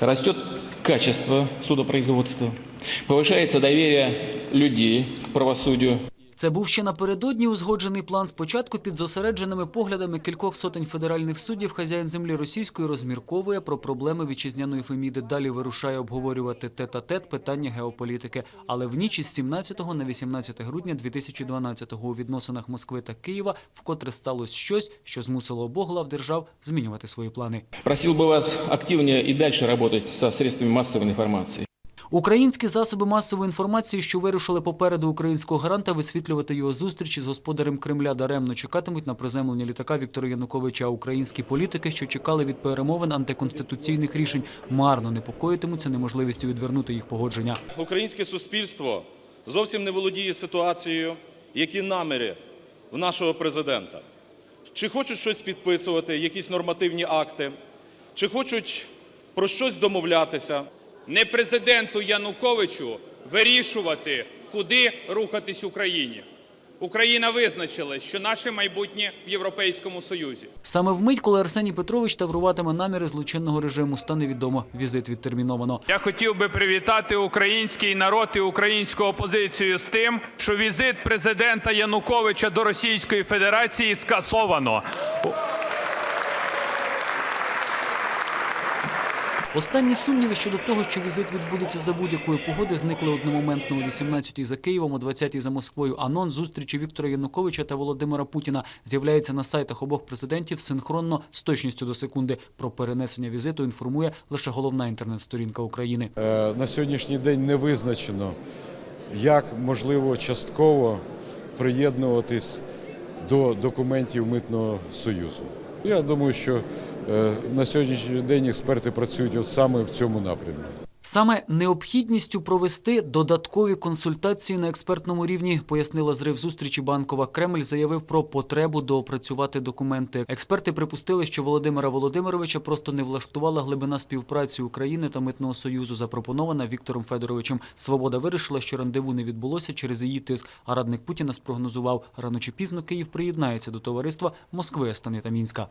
Растет качество судопроизводства, повышается доверие людей к правосудию. Це був ще напередодні узгоджений план. Спочатку під зосередженими поглядами кількох сотень федеральних суддів хазяїн землі російської розмірковує про проблеми вітчизняної Феміди. Далі вирушає обговорювати тет-а-тет питання геополітики. Але в ніч із 17 на 18 грудня 2012-го у відносинах Москви та Києва вкотре сталося щось, що змусило обох глав держав змінювати свої плани. Просил бы вас активнее и дальше работать со средствами массовой информации. Українські засоби масової інформації, що вирушили попереду українського гаранта, висвітлювати його зустрічі з господарем Кремля даремно чекатимуть на приземлення літака Віктора Януковича. Українські політики, що чекали від перемовин антиконституційних рішень, марно непокоїтимуться неможливістю відвернути їх погодження. Українське суспільство зовсім не володіє ситуацією, які наміри в нашого президента. Чи хочуть щось підписувати, якісь нормативні акти, чи хочуть про щось домовлятися. Не президенту Януковичу вирішувати, куди рухатись Україні. Україна визначила, що наше майбутнє в Європейському Союзі. Саме вмить, коли Арсеній Петрович тавруватиме наміри злочинного режиму, стане відомо. Візит відтерміновано. Я хотів би привітати український народ і українську опозицію з тим, що візит президента Януковича до Російської Федерації скасовано. Останні сумніви щодо того, що візит відбудеться за будь-якої погоди, зникли одномоментно о 18-й за Києвом, о 20-й за Москвою. Анонс зустрічі Віктора Януковича та Володимира Путіна з'являється на сайтах обох президентів синхронно з точністю до секунди. Про перенесення візиту інформує лише головна інтернет-сторінка України. Е, На сьогоднішній день не визначено, як можливо частково приєднуватись до документів Митного Союзу. Я думаю, що на сьогоднішній день експерти працюють от саме в цьому напрямі. Саме необхідністю провести додаткові консультації на експертному рівні пояснила зрив зустрічі Банкова. Кремль заявив про потребу доопрацювати документи. Експерти припустили, що Володимира Володимировича просто не влаштувала глибина співпраці України та Митного Союзу, запропонована Віктором Федоровичем. Свобода вирішила, що рандеву не відбулося через її тиск. А радник Путіна спрогнозував, рано чи пізно Київ приєднається до товариства Москви, Астани та Мінська.